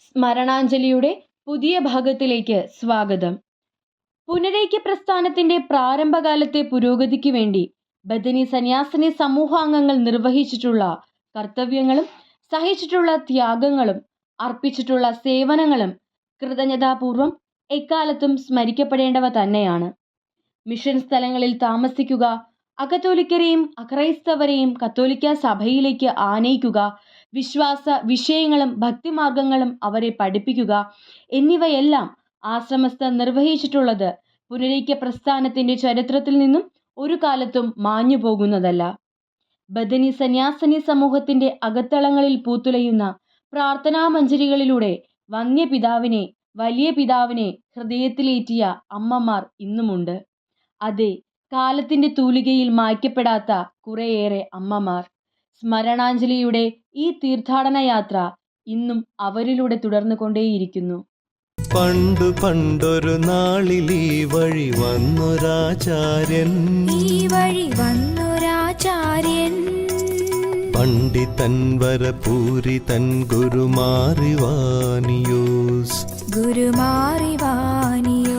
സ്മരണാഞ്ജലിയുടെ പുതിയ ഭാഗത്തിലേക്ക് സ്വാഗതം. പുനരൈക്യ പ്രസ്ഥാനത്തിന്റെ പ്രാരംഭകാലത്തെ പുരോഗതിക്ക് വേണ്ടി ബദനി സന്യാസിനി സമൂഹാംഗങ്ങൾ നിർവഹിച്ചിട്ടുള്ള കർത്തവ്യങ്ങളും സഹിച്ചിട്ടുള്ള ത്യാഗങ്ങളും അർപ്പിച്ചിട്ടുള്ള സേവനങ്ങളും കൃതജ്ഞതാപൂർവം എക്കാലത്തും സ്മരിക്കപ്പെടേണ്ടവ തന്നെയാണ്. മിഷൻ സ്ഥലങ്ങളിൽ താമസിക്കുക അകത്തോലിക്കരെയും അക്രൈസ്തവരെയും കത്തോലിക്ക സഭയിലേക്ക് ആനയിക്കുക വിശ്വാസ വിഷയങ്ങളും ഭക്തിമാർഗങ്ങളും അവരെ പഠിപ്പിക്കുക എന്നിവയെല്ലാം ആശ്രമസ്ഥ നിർവഹിച്ചിട്ടുള്ളത് പുനരീക്ക പ്രസ്ഥാനത്തിന്റെ ചരിത്രത്തിൽ നിന്നും ഒരു കാലത്തും മാഞ്ഞു പോകുന്നതല്ല. ബദനി സന്യാസിനി സമൂഹത്തിന്റെ അകത്തളങ്ങളിൽ പൂത്തുലയുന്ന പ്രാർത്ഥനാ മഞ്ജരികളിലൂടെ വന്യപിതാവിനെ വലിയ പിതാവിനെ ഹൃദയത്തിലേറ്റിയ അമ്മമാർ ഇന്നുമുണ്ട്. അതെ കാലത്തിന്റെ തൂലികയിൽ മായ്ക്കപ്പെടാത്ത കുറേയേറെ അമ്മമാർ. സ്മരണാഞ്ജലിയുടെ ഈ തീർത്ഥാടന യാത്ര ഇന്നും അവരിലൂടെ തുടർന്നു കൊണ്ടേയിരിക്കുന്നു. പണ്ട് പണ്ടൊരു നാളിൽ ഈ വഴി വന്നൊരാചാര്യൻ. ഈ വഴി വന്നൊരാചാര്യൻ. പണ്ഡിതൻ വരപൂരി തൻ ഗുരുമാറിവാനിയോസ്. ഗുരുമാറിവാനിയോ